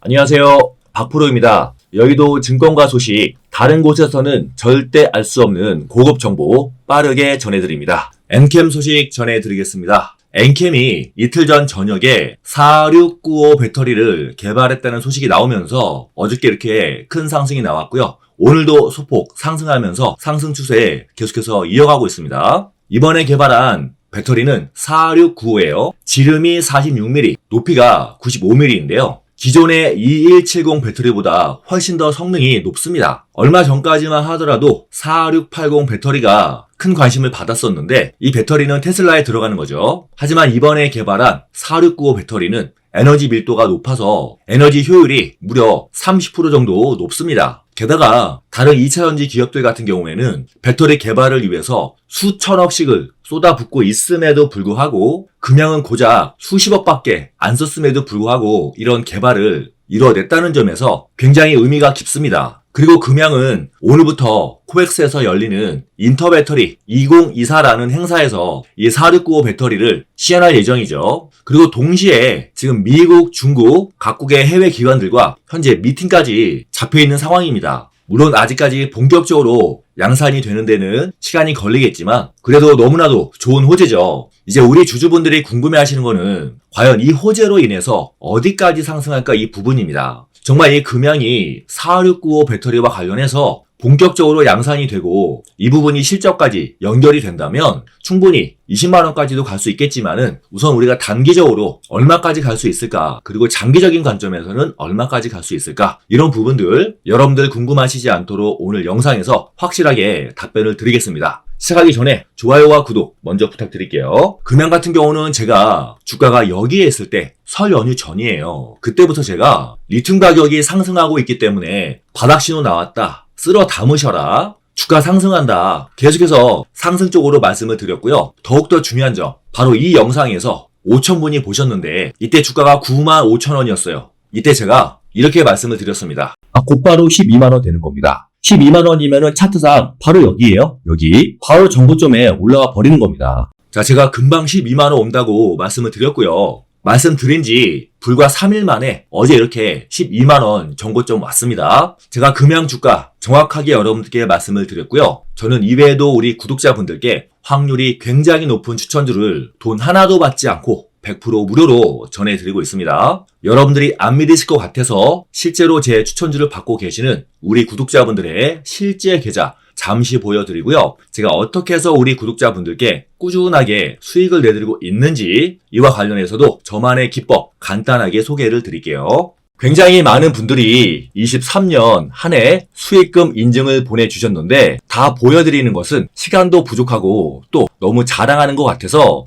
안녕하세요. 박프로입니다. 여의도 증권가 소식, 다른 곳에서는 절대 알 수 없는 고급 정보 빠르게 전해드립니다. 엔캠 소식 전해드리겠습니다. 엔캠이 이틀 전 저녁에 4695 배터리를 개발했다는 소식이 나오면서 어저께 이렇게 큰 상승이 나왔고요. 오늘도 소폭 상승하면서 상승 추세 계속해서 이어가고 있습니다. 이번에 개발한 배터리는 4695예요. 지름이 46mm, 높이가 95mm인데요. 기존의 2170 배터리보다 훨씬 더 성능이 높습니다. 얼마 전까지만 하더라도 4680 배터리가 큰 관심을 받았었는데 이 배터리는 테슬라에 들어가는 거죠. 하지만 이번에 개발한 4695 배터리는 에너지 밀도가 높아서 에너지 효율이 무려 30% 정도 높습니다. 게다가 다른 2차 전지 기업들 같은 경우에는 배터리 개발을 위해서 수천억씩을 쏟아붓고 있음에도 불구하고 금양은 고작 수십억밖에 안 썼음에도 불구하고 이런 개발을 이뤄냈다는 점에서 굉장히 의미가 깊습니다. 그리고 금양은 오늘부터 코엑스에서 열리는 인터배터리 2024라는 행사에서 이 4695 배터리를 시연할 예정이죠. 그리고 동시에 지금 미국, 중국 각국의 해외 기관들과 현재 미팅까지 잡혀 있는 상황입니다. 물론 아직까지 본격적으로 양산이 되는 데는 시간이 걸리겠지만 그래도 너무나도 좋은 호재죠. 이제 우리 주주분들이 궁금해 하시는 거는 과연 이 호재로 인해서 어디까지 상승할까 이 부분입니다. 정말 이 금양이 4695 배터리와 관련해서 본격적으로 양산이 되고 이 부분이 실적까지 연결이 된다면 충분히 20만 원까지도 갈 수 있겠지만은 우선 우리가 단기적으로 얼마까지 갈 수 있을까 그리고 장기적인 관점에서는 얼마까지 갈 수 있을까 이런 부분들 여러분들 궁금하시지 않도록 오늘 영상에서 확실하게 답변을 드리겠습니다. 시작하기 전에 좋아요와 구독 먼저 부탁드릴게요. 금양 같은 경우는 제가 주가가 여기에 있을 때 설 연휴 전이에요. 그때부터 제가 리튬 가격이 상승하고 있기 때문에 바닥 신호 나왔다. 쓸어 담으셔라. 주가 상승한다. 계속해서 상승 쪽으로 말씀을 드렸고요. 더욱더 중요한 점, 바로 이 영상에서 5천분이 보셨는데 이때 주가가 9만 5천 원이었어요. 이때 제가 이렇게 말씀을 드렸습니다. 아, 곧바로 12만 원 되는 겁니다. 12만 원이면은 차트상 바로 여기에요. 여기 바로 정고점에 올라가 버리는 겁니다. 자, 제가 금방 12만 원 온다고 말씀을 드렸고요. 말씀드린 지 불과 3일 만에 어제 이렇게 12만 원 정고점 왔습니다. 제가 금양 주가 정확하게 여러분들께 말씀을 드렸고요. 저는 이외에도 우리 구독자분들께 확률이 굉장히 높은 추천주를 돈 하나도 받지 않고 100% 무료로 전해드리고 있습니다. 여러분들이 안 믿으실 것 같아서 실제로 제 추천주를 받고 계시는 우리 구독자분들의 실제 계좌 잠시 보여드리고요. 제가 어떻게 해서 우리 구독자분들께 꾸준하게 수익을 내드리고 있는지 이와 관련해서도 저만의 기법 간단하게 소개를 드릴게요. 굉장히 많은 분들이 23년 한 해 수익금 인증을 보내주셨는데 다 보여드리는 것은 시간도 부족하고 또 너무 자랑하는 것 같아서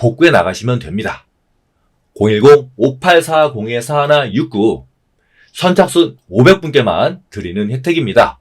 복구해 나가시면 됩니다. 010-5840-4169 선착순 500분께만 드리는 혜택입니다.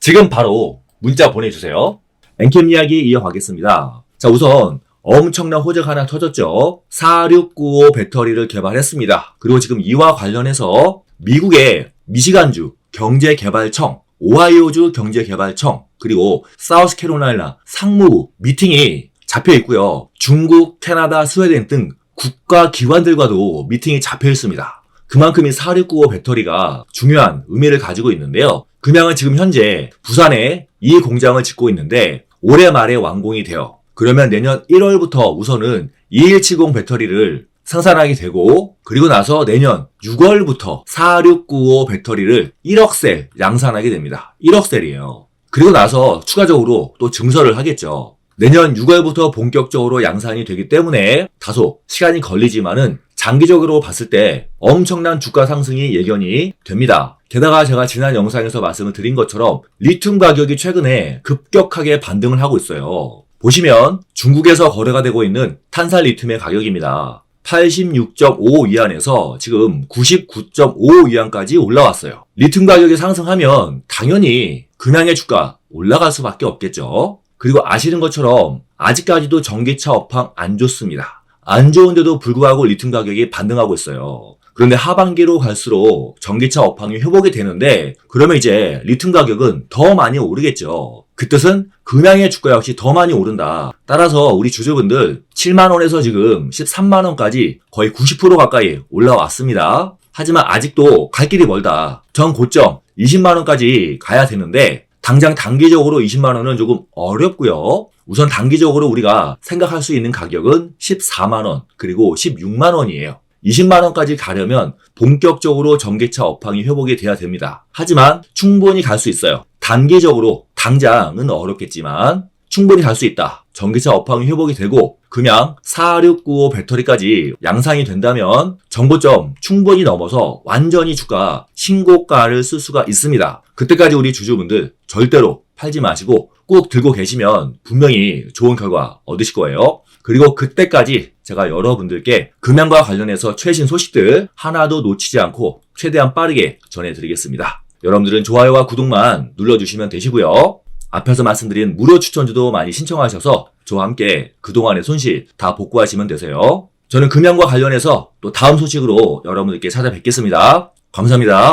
지금 바로 문자 보내주세요. 엔캠 이야기 이어가겠습니다. 자, 우선 엄청난 호재가 하나 터졌죠. 4695 배터리를 개발했습니다. 그리고 지금 이와 관련해서 미국의 미시간주 경제개발청, 오하이오주 경제개발청, 그리고 사우스캐롤라이나 상무부 미팅이 잡혀 있고요. 중국, 캐나다, 스웨덴 등 국가 기관들과도 미팅이 잡혀 있습니다. 그만큼 이 4695 배터리가 중요한 의미를 가지고 있는데요. 금양은 지금 현재 부산에 이 공장을 짓고 있는데 올해 말에 완공이 돼요. 그러면 내년 1월부터 우선은 2170 배터리를 생산하게 되고 그리고 나서 내년 6월부터 4695 배터리를 1억 셀 양산하게 됩니다. 1억 셀이에요. 그리고 나서 추가적으로 또 증설을 하겠죠. 내년 6월부터 본격적으로 양산이 되기 때문에 다소 시간이 걸리지만은 장기적으로 봤을 때 엄청난 주가 상승이 예견이 됩니다. 게다가 제가 지난 영상에서 말씀을 드린 것처럼 리튬 가격이 최근에 급격하게 반등을 하고 있어요. 보시면 중국에서 거래가 되고 있는 탄산 리튬의 가격입니다. 86.5 위안에서 지금 99.5 위안까지 올라왔어요. 리튬 가격이 상승하면 당연히 금양의 주가 올라갈 수밖에 없겠죠. 그리고 아시는 것처럼 아직까지도 전기차 업황 안 좋습니다. 안 좋은데도 불구하고 리튬 가격이 반등하고 있어요. 그런데 하반기로 갈수록 전기차 업황이 회복이 되는데 그러면 이제 리튬 가격은 더 많이 오르겠죠. 그 뜻은 금양의 주가 역시 더 많이 오른다. 따라서 우리 주주분들 7만원에서 지금 13만원까지 거의 90% 가까이 올라왔습니다. 하지만 아직도 갈 길이 멀다. 전 고점 20만원까지 가야 되는데 당장 단기적으로 20만 원은 조금 어렵고요. 우선 단기적으로 우리가 생각할 수 있는 가격은 14만 원 그리고 16만 원이에요. 20만 원까지 가려면 본격적으로 전기차 업황이 회복이 돼야 됩니다. 하지만 충분히 갈 수 있어요. 단기적으로 당장은 어렵겠지만 충분히 갈 수 있다. 전기차 업황이 회복이 되고 금양 4695 배터리까지 양상이 된다면 정보점 충분히 넘어서 완전히 주가 신고가를 쓸 수가 있습니다. 그때까지 우리 주주분들 절대로 팔지 마시고 꼭 들고 계시면 분명히 좋은 결과 얻으실 거예요. 그리고 그때까지 제가 여러분들께 금양과 관련해서 최신 소식들 하나도 놓치지 않고 최대한 빠르게 전해드리겠습니다. 여러분들은 좋아요와 구독만 눌러주시면 되시고요. 앞에서 말씀드린 무료 추천주도 많이 신청하셔서 저와 함께 그동안의 손실 다 복구하시면 되세요. 저는 금양과 관련해서 또 다음 소식으로 여러분들께 찾아뵙겠습니다. 감사합니다.